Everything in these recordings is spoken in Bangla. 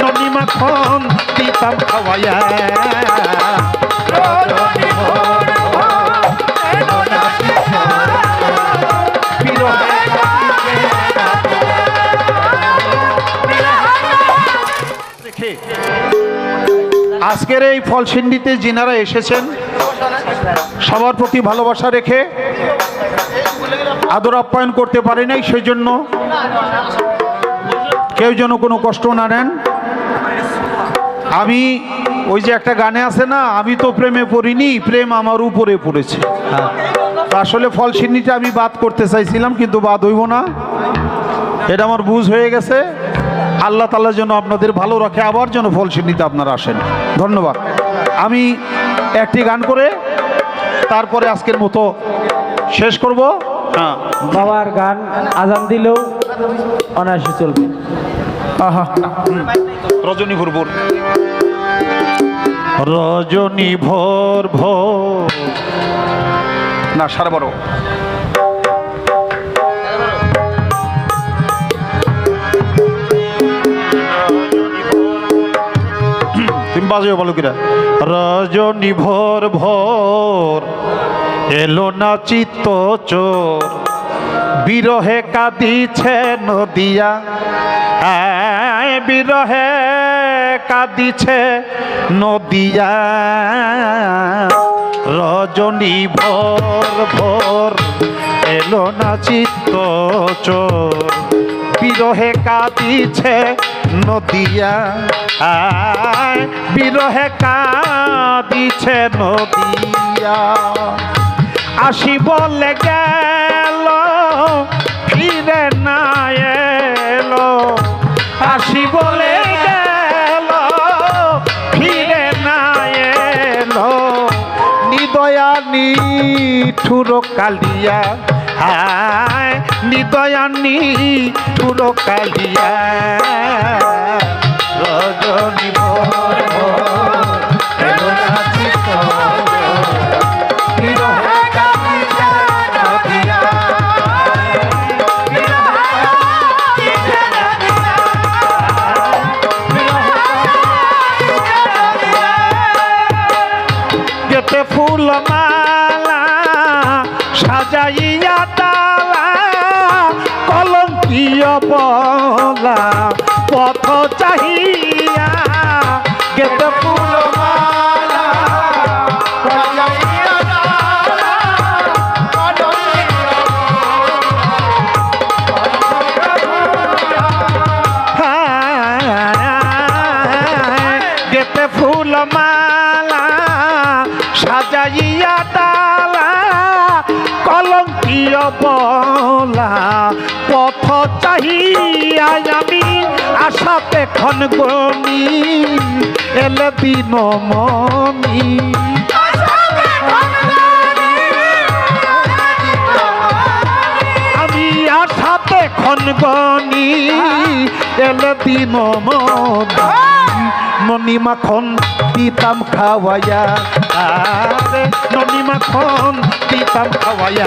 ননি মাখন দিতাম খাওয়াইয়া। আজকের এই ফলসিন্ডিতে যিনারা এসেছেন সবার প্রতি ভালোবাসা রেখে আদর আপ্যায়ন করতে পারি নাই সেই জন্য কেউ যেন কোনো কষ্ট না নেন। আমি ওই যে একটা গানে আছে না আমি তো প্রেমে পড়িনি প্রেম আমার উপরে পড়েছে। তা আসলে ফলসিন্নিটা আমি বাদ করতে চাইছিলাম কিন্তু বাদ হইব না। এটা আমার বুঝ হয়ে গেছে। আল্লাহ তাল্লাহ যেন আপনাদের ভালো রাখে আবার যেন ফলসিন্নিতে আপনারা আসেন। ধন্যবাদ। আমি একটি গান করে তারপরে আজকের মতো শেষ করব। হ্যাঁ। বাবার গান আজান দিলেও অনায়াসে চলবে। রজনী ভোর ভোর। রজনী ভোর ভোর। না সাড়ে বারো তুমি বাজে বলো কিরা। রজনী ভোর ভোর। এলো না চিত্ত চোর। বিরহে কাঁদিছে নদিয়া। বিরহে কাঁদিছে নদিয়া। রজনী ভোর ভোর এলো না চিত্ত চোর বিরহে কাঁদিছে নদিয়া। আয় বিরহে কাঁদিছে নদিয়া। আসি বলে গেল নিঠুর কালিয়া। হায় নিদয়া নিঠুর কালিয়া। রজনী ফুল মালা বলা পথ চাহিয়া গেতে ফুল মালা গেতে ফুল মালা সাজাইয়া ডালা কলঙ্কিয় বলা চাহিয়া আমি আশাতে খন গনি এলে দিন মনি আমি আশাতে খন গনি এলে দিন মনি ননি মাখন দিতাম খাওয়াইয়া আরে ননি মাখন দিতাম খাওয়াইয়া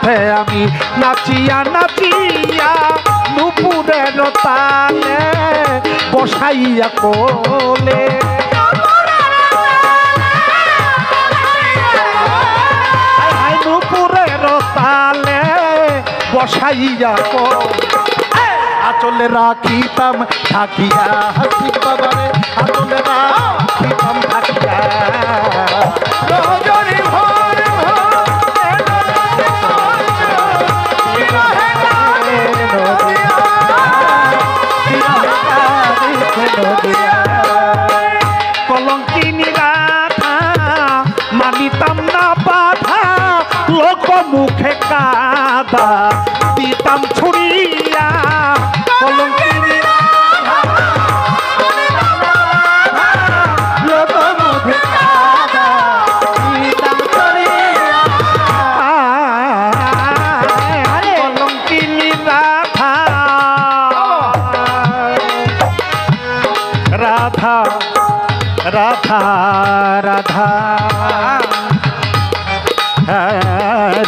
প্রাণনাথে আমি নাচিয়া নাচিয়া নুপুরের তালে বসাইয়া কোলে। হায় হায় নুপুরের তালে বসাইয়া কোলে। আচলে রাখিতাম থাকিয়া হাসি বাবারে, আচলে রাখিতাম থাকিয়া কলঙ্কিনী রাধা মানিতাম না বাধা লোক মুখে কাদা। দিতাম ছুড়িয়া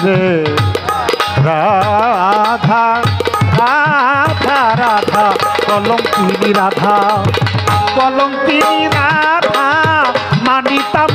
রে রাধা রাধা রাধা কলঙ্কিনী রাধা। কলঙ্কিনী রাধা মানিতাম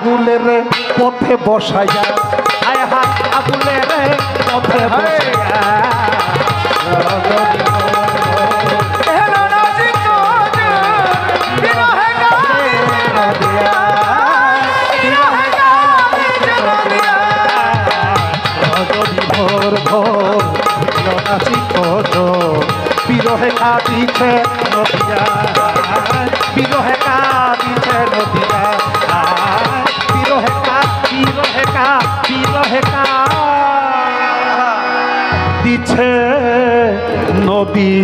আবুলের পথে বসাইয়া আয় হা আবুলের পথে বসাইয়া বিরহে কাঁদিছে নদিয়া বিরহে কা বিরহে কা বিরহে কা দিছে নদী